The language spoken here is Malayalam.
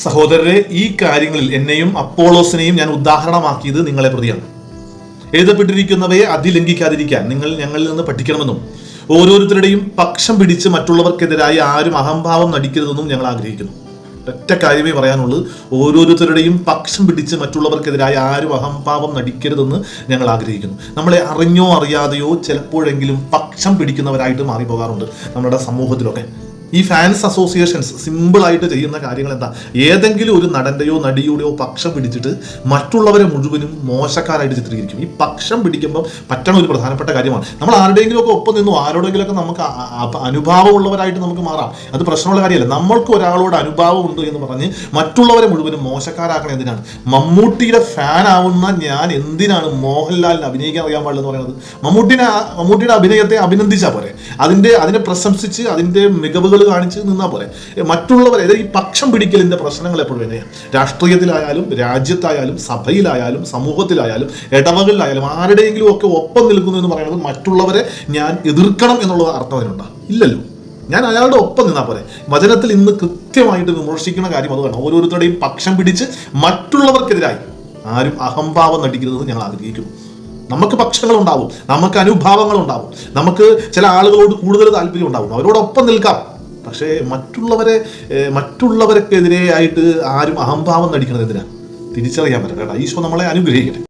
സഹോദരരെ ഈ കാര്യങ്ങളിൽ എന്നെയും അപ്പോളോസിനെയും ഞാൻ ഉദാഹരണമാക്കിയത് നിങ്ങളെ പ്രതിയാണ്. എഴുതപ്പെട്ടിരിക്കുന്നവയെ അതിലംഘിക്കാതിരിക്കാൻ നിങ്ങൾ ഞങ്ങളിൽ നിന്ന് പഠിക്കണമെന്നും ഓരോരുത്തരുടെയും പക്ഷം പിടിച്ച് മറ്റുള്ളവർക്കെതിരായി ആരും അഹംഭാവം നടിക്കരുതെന്നും ഞങ്ങൾ ആഗ്രഹിക്കുന്നു. ഒറ്റ കാര്യമേ പറയാനുള്ളൂ ഓരോരുത്തരുടെയും പക്ഷം പിടിച്ച് മറ്റുള്ളവർക്കെതിരായി ആരും അഹംഭാവം നടിക്കരുതെന്ന് ഞങ്ങൾ ആഗ്രഹിക്കുന്നു. നമ്മളെ അറിഞ്ഞോ അറിയാതെയോ ചിലപ്പോഴെങ്കിലും പക്ഷം പിടിക്കുന്നവരായിട്ട് മാറിപ്പോകാറുണ്ട് നമ്മുടെ സമൂഹത്തിലൊക്കെ. ഈ ഫാൻസ് അസോസിയേഷൻസ് സിമ്പിളായിട്ട് ചെയ്യുന്ന കാര്യങ്ങൾ എന്താ ഏതെങ്കിലും ഒരു നടന്റെയോ നടിയുടെയോ പക്ഷം പിടിച്ചിട്ട് മറ്റുള്ളവരെ മുഴുവനും മോശക്കാരായിട്ട് ചിത്രീകരിക്കും. ഈ പക്ഷം പിടിക്കുമ്പം പറ്റണ ഒരു പ്രധാനപ്പെട്ട കാര്യമാണ്. നമ്മൾ ആരുടെയെങ്കിലും ഒക്കെ ഒപ്പം നിന്നു ആരോടെങ്കിലുമൊക്കെ നമുക്ക് അനുഭാവമുള്ളവരായിട്ട് നമുക്ക് മാറാം. അത് പ്രശ്നമുള്ള കാര്യമല്ല. നമ്മൾക്ക് ഒരാളോട് അനുഭാവം ഉണ്ട് എന്ന് പറഞ്ഞ് മറ്റുള്ളവരെ മുഴുവനും മോശക്കാരാക്കണം എന്തിനാണ്? മമ്മൂട്ടിയുടെ ഫാൻ ആവുന്ന ഞാൻ എന്തിനാണ് മോഹൻലാലിന് അഭിനയിക്കാൻ അറിയാൻ പാടില്ലെന്ന് പറയുന്നത്? മമ്മൂട്ടിനെ മമ്മൂട്ടിയുടെ അഭിനയത്തെ അഭിനന്ദിച്ചാൽ പോരെ. അതിന്റെ അതിനെ പ്രശംസിച്ച് അതിന്റെ മികവുകൾ കാണിച്ച് നിന്നാൽ പോരെ. മറ്റുള്ളവരെ ഈ പക്ഷം പിടിക്കലിന്റെ പ്രശ്നങ്ങൾ എപ്പോഴും വരിക രാഷ്ട്രീയത്തിലായാലും രാജ്യത്തായാലും സഭയിലായാലും സമൂഹത്തിലായാലും ഇടവകളിലായാലും ആരുടെയെങ്കിലും ഒക്കെ ഒപ്പം നിൽക്കുന്നു എന്ന് പറയുന്നത് മറ്റുള്ളവരെ ഞാൻ എതിർക്കണം എന്നുള്ള അർത്ഥം അതിനുണ്ടോ. ഇല്ലല്ലോ. ഞാൻ അയാളുടെ ഒപ്പം നിന്നാൽ പോരെ. വചനത്തിൽ ഇന്ന് കൃത്യമായിട്ട് വിമർശിക്കുന്ന കാര്യം അതുകൊണ്ട് ഓരോരുത്തരുടെയും പക്ഷം പിടിച്ച് മറ്റുള്ളവർക്കെതിരായി ആരും അഹംഭാവം നടിക്കരുതെന്ന് ഞങ്ങൾ ആഗ്രഹിക്കുന്നു. നമുക്ക് പക്ഷങ്ങൾ ഉണ്ടാവും നമുക്ക് അനുഭാവങ്ങൾ ഉണ്ടാവും നമുക്ക് ചില ആളുകളോട് കൂടുതൽ താല്പര്യം ഉണ്ടാവും. അവരോടൊപ്പം നിൽക്കാം. പക്ഷേ മറ്റുള്ളവരെ മറ്റുള്ളവർക്കെതിരെ ആയിട്ട് ആരും അഹംഭാവം നടിക്കുന്നത് എന്തിനാണ് തിരിച്ചറിയാൻ പറ്റില്ല കേട്ടോ. ഈശോ നമ്മളെ അനുഗ്രഹിക്കട്ടെ.